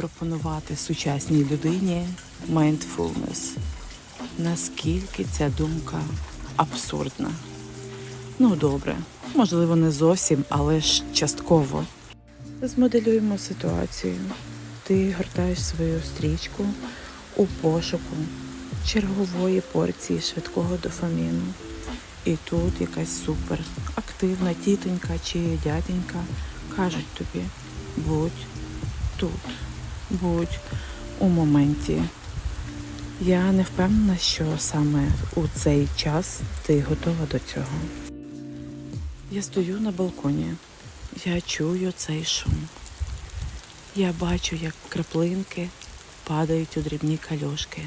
запропонувати сучасній людині mindfulness. Наскільки ця думка абсурдна? Ну, добре, можливо, не зовсім, але ж частково. Змоделюємо ситуацію. Ти гортаєш свою стрічку у пошуку чергової порції швидкого дофаміну. І тут якась супер активна тітонька чи дяденька кажуть тобі: будь тут, будь у моменті. Я не впевнена, що саме у цей час ти готова до цього. Я стою на балконі, я чую цей шум. Я бачу, як краплинки падають у дрібні кальошки.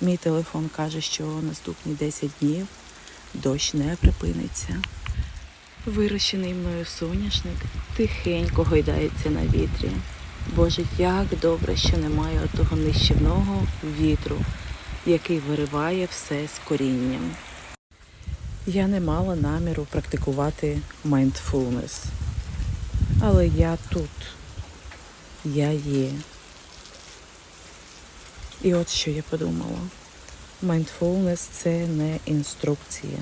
Мій телефон каже, що наступні 10 днів дощ не припиниться. Вирощений мною соняшник тихенько гойдається на вітрі. Боже, як добре, що немає отого нищівного вітру, який вириває все з корінням. Я не мала наміру практикувати mindfulness. Але я тут. Я є. І от що я подумала. Mindfulness – це не інструкція.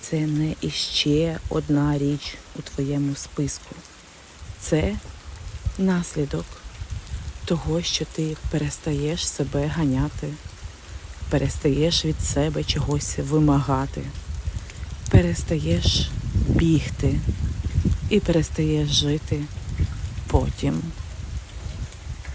Це не іще одна річ у твоєму списку. Це наслідок того, що ти перестаєш себе ганяти, перестаєш від себе чогось вимагати, перестаєш бігти і перестаєш жити потім.